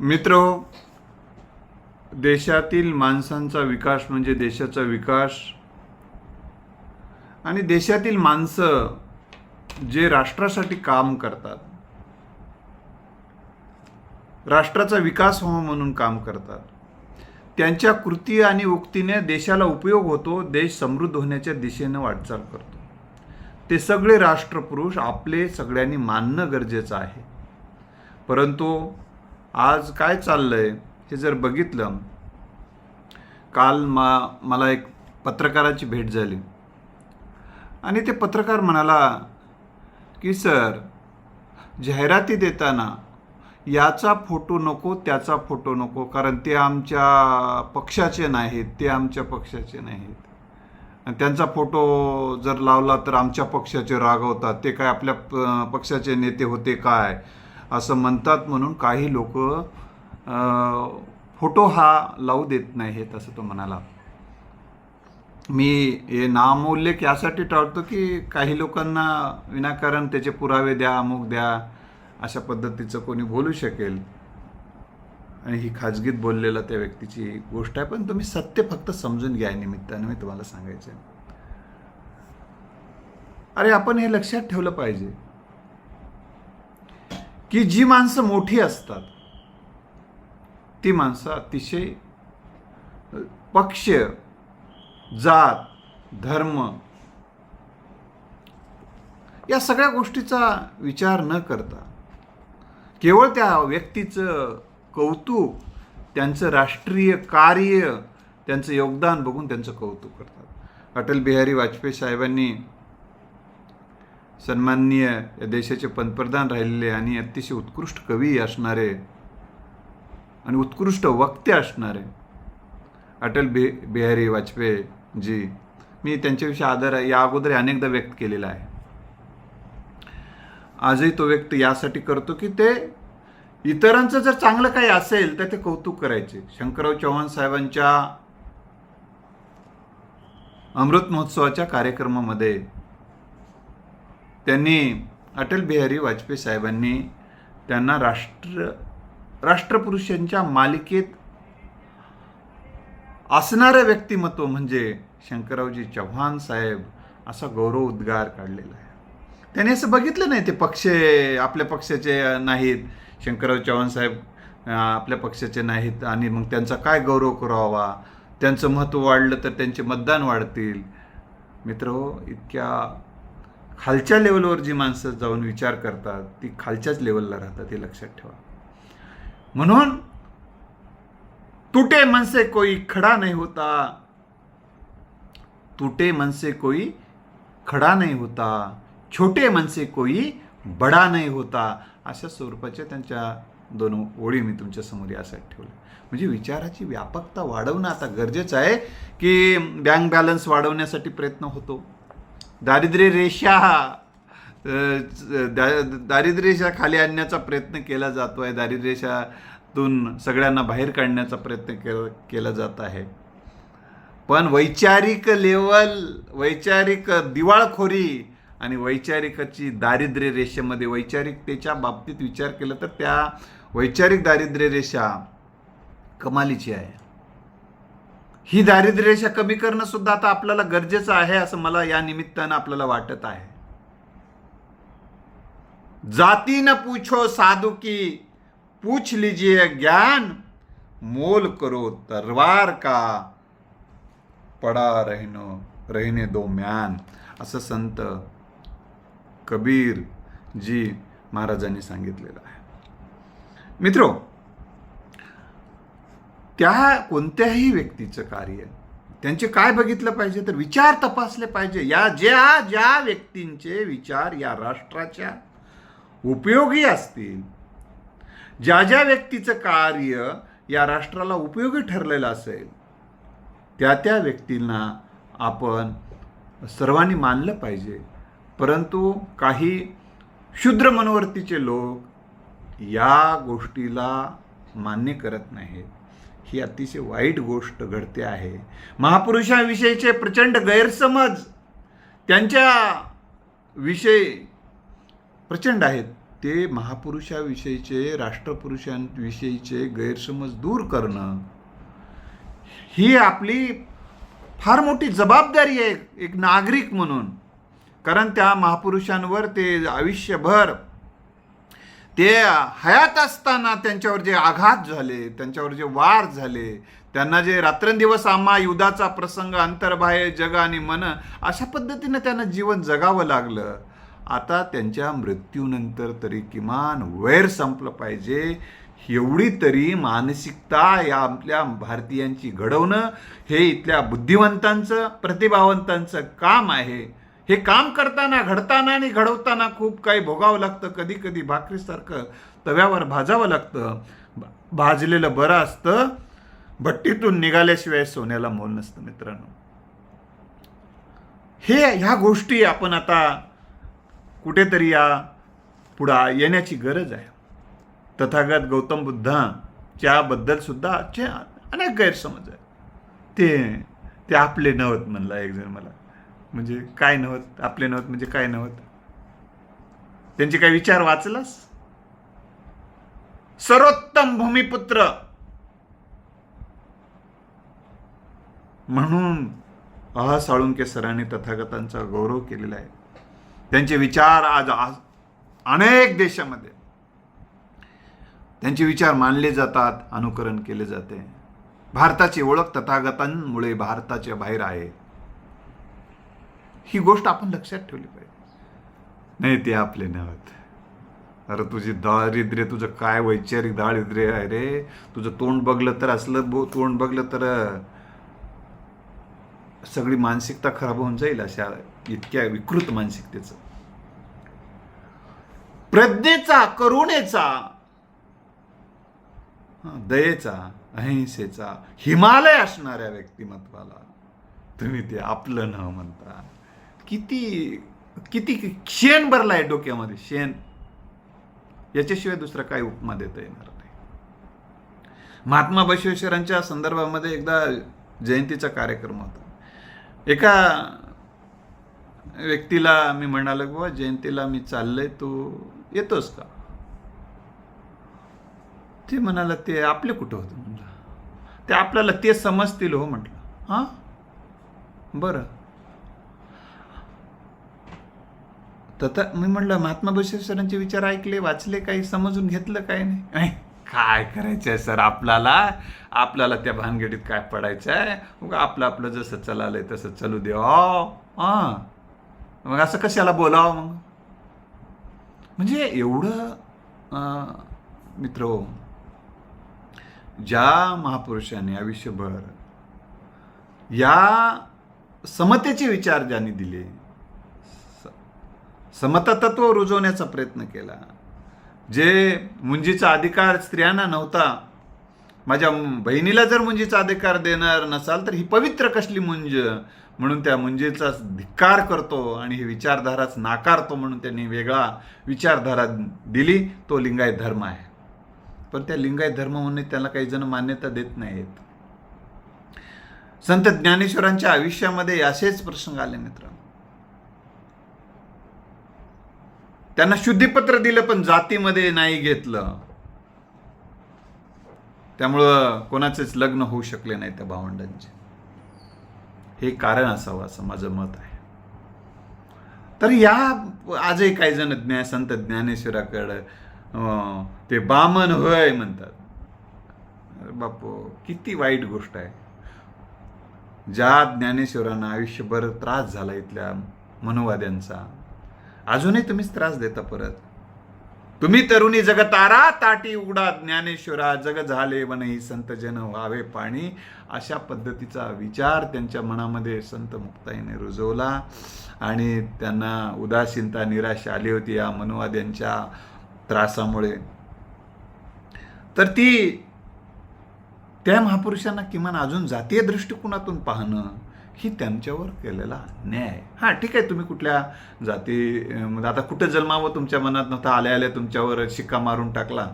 मित्र देशातील माणसांचा विकास म्हणजे देशाचा विकास. आणि देशातील माणसं जे राष्ट्रासाठी काम करतात राष्ट्राचा विकास व्हावा म्हणून काम करतात. त्यांच्या कृती आणि उक्तीने देशाला उपयोग होतो देश समृद्ध होण्याच्या दिशेनं वाटचाल करतो. ते सगळे राष्ट्रपुरुष आपले सगळ्यांनी मानणं गरजेचं आहे. परंतु आज काय चाललंय हे जर बघितलं काल मा मला एक पत्रकाराची भेट झाली. आणि ते पत्रकार म्हणाला की सर जाहिराती देताना याचा फोटो नको त्याचा फोटो नको कारण ते आमच्या पक्षाचे नाहीत ते आमच्या पक्षाचे नाहीत. आणि त्यांचा फोटो जर लावला तर आमच्या पक्षाचे रागवतात ते काय आपल्या पक्षाचे नेते होते काय? असं म्हणतात म्हणून काही लोक फोटो हा लावू देत नाही हे असं तो म्हणाला. मी हे नामोल्लेख यासाठी टाळतो की काही लोकांना विनाकारण त्याचे पुरावे द्या अमुक द्या अशा पद्धतीचं कोणी बोलू शकेल. आणि ही खाजगीत बोललेला त्या व्यक्तीची गोष्ट आहे पण तुम्ही सत्य फक्त समजून घ्या निमित्ताने निमित्तानं मी तुम्हाला सांगायचं आहे. अरे आपण हे लक्षात ठेवलं पाहिजे. की जी माणसं मोठी असतात ती माणसं अतिशय पक्ष जात धर्म या सगळ्या गोष्टीचा विचार न करता केवळ त्या व्यक्तीचं कौतुक त्यांचं राष्ट्रीय कार्य त्यांचं योगदान बघून त्यांचं कौतुक करतात. अटल बिहारी वाजपेयी साहेबांनी सन्माननीय या देशाचे पंतप्रधान राहिलेले आणि अतिशय उत्कृष्ट कवी असणारे आणि उत्कृष्ट वक्ते असणारे अटल बि बिहारी वाजपेयी जी मी त्यांच्याविषयी आदर या अगोदर अनेकदा व्यक्त केलेला आहे. आजही तो व्यक्त यासाठी करतो की ते इतरांचं जर चांगलं काही असेल तर ते कौतुक करायचे. शंकरराव चव्हाण साहेबांच्या अमृत महोत्सवाच्या कार्यक्रमामध्ये त्यांनी अटल बिहारी वाजपेयी साहेबांनी त्यांना राष्ट्र राष्ट्रपुरुषांच्या मालिकेत असणारं व्यक्तिमत्व म्हणजे शंकररावजी चव्हाण साहेब असा गौरव उद्गार काढलेला आहे. त्यांनी असं बघितलं नाही ते पक्ष आपल्या पक्षाचे नाहीत शंकरराव चव्हाण साहेब आपल्या पक्षाचे नाहीत आणि मग त्यांचा काय गौरव करावा? त्यांचं महत्त्व वाढलं तर त्यांचे मतदान वाढतील. मित्र इतक्या खालच्या लेवलवर जी माणसं जाऊन विचार करतात ती खालच्याच लेवलला राहतात हे लक्षात ठेवा. म्हणून तुटे मनसे कोई खड़ा नाही होता. तुटे मनसे कोई खडा नाही होता. छोटे मनसे कोई बडा नाही होता. अशा स्वरूपाच्या त्यांच्या दोन ओळी मी तुमच्यासमोर यासाठी ठेवल्या. म्हणजे विचाराची व्यापकता वाढवणं आता गरजेचं आहे की बँक बॅलन्स वाढवण्यासाठी प्रयत्न होतो? दारिद्र्य रेषा दा- रेषा खाली आणण्याचा प्रयत्न केला जातो आहे. दारिद्र्यरेषातून सगळ्यांना बाहेर काढण्याचा प्रयत्न केला केला जात आहे. पण वैचारिक लेवल वैचारिक दिवाळखोरी आणि वैचारिकाची दारिद्र्य रेषेमध्ये वैचारिकतेच्या बाबतीत विचार केला तर त्या वैचारिक दारिद्र्य रेषा कमालीची आहे. ही दारिद्र्यरेषा कमी करणं सुद्धा आता आपल्याला गरजेचं आहे असं मला या निमित्तानं आपल्याला वाटत आहे. जाती न पूछो साधु की पूछ लीजिए ज्ञान मोल करो तरवार का पडा रहनो रहने दो म्यान असं संत कबीर जी महाराजांनी सांगितलेलं आहे. मित्रो त्या कोणत्याही व्यक्तीचं कार्य त्यांचे काय बघितलं पाहिजे तर विचार तपासले पाहिजे. या ज्या ज्या व्यक्तींचे विचार या राष्ट्राच्या उपयोगी असतील ज्या ज्या व्यक्तीचं कार्य या राष्ट्राला उपयोगी ठरलेलं असेल त्या त्या व्यक्तींना आपण सर्वांनी मानलं पाहिजे. परंतु काही क्षुद्र मनोवर्तीचे लोक या गोष्टीला मान्य करत नाहीत. ही अतिशय वाईट गोष्ट घडते आहे. महापुरुषाविषयीचे प्रचंड गैरसमज त्यांच्या विषयी प्रचंड आहेत. ते महापुरुषाविषयीचे राष्ट्रपुरुषांविषयीचे गैरसमज दूर करणं ही आपली फार मोठी जबाबदारी आहे एक नागरिक म्हणून. कारण त्या महापुरुषांवर ते आयुष्यभर ते हयात असताना त्यांच्यावर जे आघात झाले त्यांच्यावर जे वार झाले त्यांना जे रात्रंदिवस आम्हा युद्धाचा प्रसंग अंतर्बाह्य जग आणि मन अशा पद्धतीनं त्यांना जीवन जगावं लागलं. आता त्यांच्या मृत्यूनंतर तरी किमान वैर संपलं पाहिजे. एवढी तरी मानसिकता या आपल्या भारतीयांची घडवणं हे इथल्या बुद्धिवंतांचं प्रतिभावंतांचं काम आहे. हे काम करताना घडताना आणि घडवताना खूप काही भोगावं लागतं. कधी कधी भाकरीसारखं तव्यावर भाजावं लागतं. भाजलेलं बरं असतं. भट्टीतून निघाल्याशिवाय सोन्याला मोल नसतं मित्रांनो. हे ह्या गोष्टी आपण आता कुठेतरी या पुढा येण्याची गरज आहे. तथागत गौतम बुद्धाच्या बद्दल सुद्धा अनेक गैरसमज आहे ते ते आपले नवत म्हणला एक जण मला. म्हणजे काय नव्हत आपले नव्हत म्हणजे काय नव्हत? त्यांचे काही विचार वाचलास? सर्वोत्तम भूमिपुत्र! म्हणून अह साळुंके सरांनी तथागतांचा गौरव केलेला आहे. त्यांचे विचार आज अनेक देशामध्ये त्यांचे विचार मानले जातात अनुकरण केले जाते. भारताची ओळख तथागतांमुळे भारताच्या बाहेर आहे. ही गोष्ट आपण लक्षात ठेवली पाहिजे. नाही ते आपले नव्हत अरे तुझी दारिद्र्य तुझं काय वैचारिक दारिद्र्य आहे रे? तुझं तोंड बघलं तर असलं बो तोंड बघलं तर सगळी मानसिकता खराब होऊन जाईल अशा इतक्या विकृत मानसिकतेचं. प्रज्ञेचा करुणेचा दयेचा अहिंसेचा हिमालय असणाऱ्या व्यक्तिमत्वाला तुम्ही ते आपलं न म्हणता. किती किती शेण आहे डोक्यामध्ये शेण. याच्याशिवाय दुसरा काही उपमा देता येणार नाही. महात्मा बसवेश्वरांच्या संदर्भामध्ये एकदा जयंतीचा कार्यक्रम होता. एका व्यक्तीला मी म्हणालो की बाबा जयंतीला मी चाललंय तू येतोस का? ते म्हणाला ते आपले कुठं होतं? म्हणलं. ते आपल्याला ते समजतील हो म्हटलं. हां? बरं. तर मी म्हटलं महात्मा बसवेश्वरांचे विचार ऐकले वाचले काही समजून घेतलं काही नाही. काय करायचंय सर आपल्याला? आपल्याला त्या भानगडीत काय पडायचं आहे मग आपलं आपलं जसं चलालंय तसं चालू दे हो? हां. मग असं कशाला बोलावं मग? म्हणजे एवढं अं, मित्र ज्या महापुरुषांनी आयुष्यभर या समतेचे विचार ज्यांनी दिले स- तत्व रुजवण्याचा प्रयत्न केला. जे मुंजीचा अधिकार स्त्रियांना नव्हता माझ्या बहिणीला जर मुंजीचा अधिकार देणार नसाल तर ही पवित्र कसली मुंज? म्हणून त्या मुंजीचा धिक्कार करतो आणि ही विचारधाराच नाकारतो म्हणून त्यांनी वेगळा विचारधारा दिली. तो लिंगायत धर्म आहे. पण त्या लिंगायत धर्म म्हणून त्याला काही जण मान्यता देत नाहीत. संत ज्ञानेश्वरांच्या आयुष्यामध्ये असेच प्रसंग आले मित्र त्यांना शुद्धीपत्र दिलं पण जातीमध्ये नाही घेतलं. त्यामुळं कोणाचेच लग्न होऊ शकले नाही त्या भावंडांचे. हे कारण असावं असं माझं मत आहे. तर या आजही काही जण ज्ञा संत ज्ञानेश्वराकडं ते बामन होय म्हणतात. बापू किती वाईट गोष्ट आहे. ज्या ज्ञानेश्वरांना आयुष्यभर त्रास झाला इथल्या मनोवाद्यांचा अजूनही तुम्हीच त्रास देता परत. तुम्ही तरुणी जगतारा ताटी उघडा ज्ञानेश्वरा जग झाले वनही संत जन व्हावे पाणी. अशा पद्धतीचा विचार त्यांच्या मनामध्ये संत मुक्ताईने रुजवला आणि त्यांना उदासीनता निराशा आली होती या मनुवाद्यांच्या त्रासामुळे. तर ती त्या महापुरुषांना किमान अजून जातीय दृष्टिकोनातून पाहणं ही त्यांच्यावर केलेला अन्याय हां ठीक आहे तुम्ही कुठल्या जाती म्हणजे आता कुठं जन्मावं तुमच्या मनात नव्हता आल्या आल्या तुमच्यावर शिक्का मारून टाकला.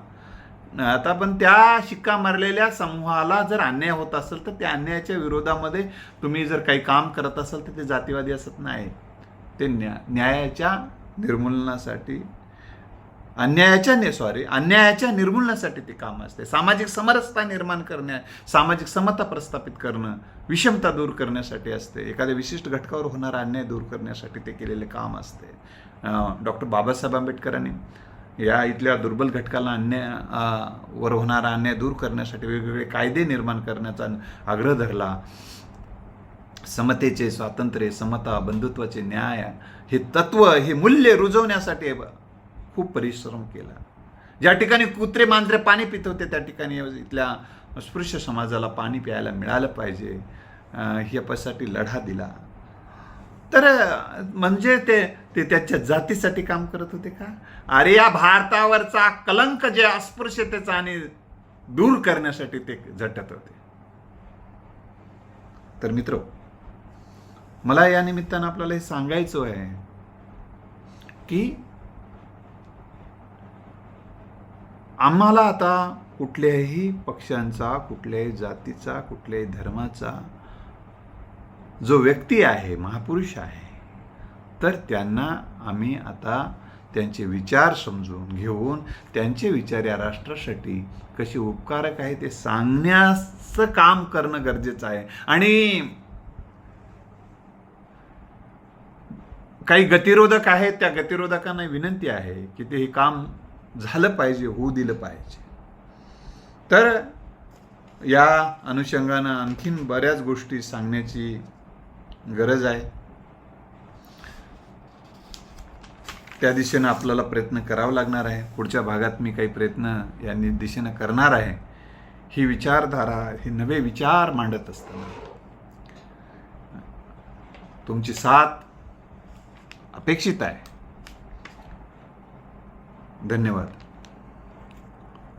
आता पण त्या शिक्का मारलेल्या समूहाला जर अन्याय होत असेल तर त्या अन्यायाच्या विरोधामध्ये तुम्ही जर काही काम करत असाल तर ते जातीवादी असत नाही. ते न्या न्यायाच्या निर्मूलनासाठी अन्यायाच्या ने सॉरी अन्यायाच्या निर्मूलनासाठी ते काम असते. सामाजिक समरसता निर्माण करण्या सामाजिक समता प्रस्थापित करणं विषमता दूर करण्यासाठी असते. एखाद्या विशिष्ट घटकावर होणारा अन्याय दूर करण्यासाठी ते केलेले काम असते. डॉक्टर बाबासाहेब आंबेडकरांनी या इथल्या दुर्बल घटकाला अन्याय वर होणारा अन्याय दूर करण्यासाठी वेगवेगळे कायदे निर्माण करण्याचा आग्रह धरला. समतेचे स्वातंत्र्य समता बंधुत्वाचे न्याय हे तत्व हे मूल्य रुजवण्यासाठी खूप परिश्रम केला. ज्या ठिकाणी कुत्रे मांजरे पाणी पित होते त्या ठिकाणी इथल्या अस्पृश्य समाजाला पाणी प्यायला मिळालं पाहिजे. ह्यापासाठी ह्यासाठी लढा दिला. तर म्हणजे ते ते त्याच्या जातीसाठी काम करत होते का? अरे या भारतावरचा कलंक जे अस्पृश्यतेचा आणि दूर करण्यासाठी ते झटत होते. तर मित्र मला या निमित्तानं आपल्याला हे सांगायचं आहे की आम्हाला आता कुठल्याही पक्षांचा कुठल्याही जातीचा कुठल्याही धर्माचा जो व्यक्ती आहे महापुरुष आहे तर त्यांना आम्ही आता त्यांचे विचार समजून घेऊन त्यांचे विचार या राष्ट्रासाठी कसे उपकारक आहे ते सांगण्याचं काम करणं गरजेचं आहे. आणि काही गतिरोधक आहेत त्या गतिरोधकांना विनंती आहे की ते हे काम झालं पाहिजे होऊ दिलं पाहिजे. तर या अनुषंगानं आणखीन बऱ्याच गोष्टी सांगण्याची गरज आहे. त्या दिशेनं आपल्याला प्रयत्न करावा लागणार आहे. पुढच्या भागात मी काही प्रयत्न या दिशेनं करणार आहे. ही विचारधारा हे नवे विचार मांडत असताना तुमची साथ अपेक्षित आहे. धन्यवाद.